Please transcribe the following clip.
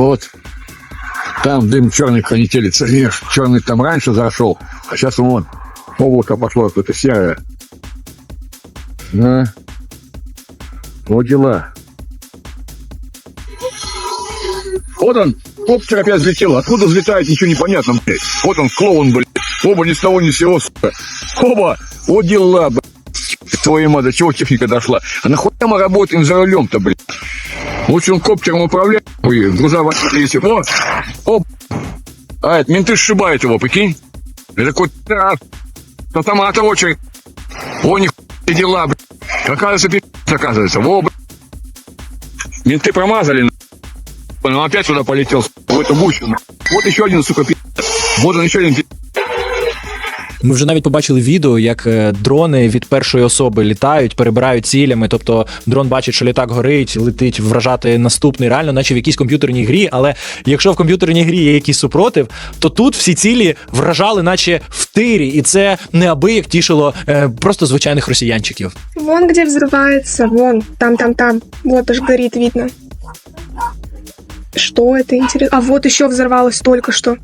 Вот. Там дым черный конетелится. Видишь, черный там раньше зашел, а сейчас вон облако пошло какое-то серое. Да. Вот дела. Вот он, коптер опять взлетел. Откуда взлетает, ничего не понятно, блядь. Вот он, клоун, блядь. Оба ни с того, ни с сего, сука. Оба, вот дела, блядь. Твою мать, до чего техника дошла? А нахуя мы работаем за рулем-то, блядь? Лучше он коптером управляет, ой, груза если О, о, а, это менты сшибают его, прикинь? Это какой-то а, автомата очередь. О, них дела, блядь. Оказывается, пи***ц, оказывается. Во, блядь. Менты промазали, на. Он опять сюда полетел, в эту гущу. Вот еще один, сука, пи***. Вот он еще один пи***. Ми вже навіть побачили відео, як е, дрони від першої особи літають, перебирають цілями. Тобто дрон бачить, що літак горить, летить вражати наступний, реально, наче в якійсь комп'ютерній грі. Але якщо в комп'ютерній грі є якийсь супротив, то тут всі цілі вражали, наче в тирі, і це неабияк тішило е, просто звичайних росіянчиків. Вон где взрывается, вон, там, там, там. Вот аж горит, видно. Что это интересно? А вот еще взорвалось только что.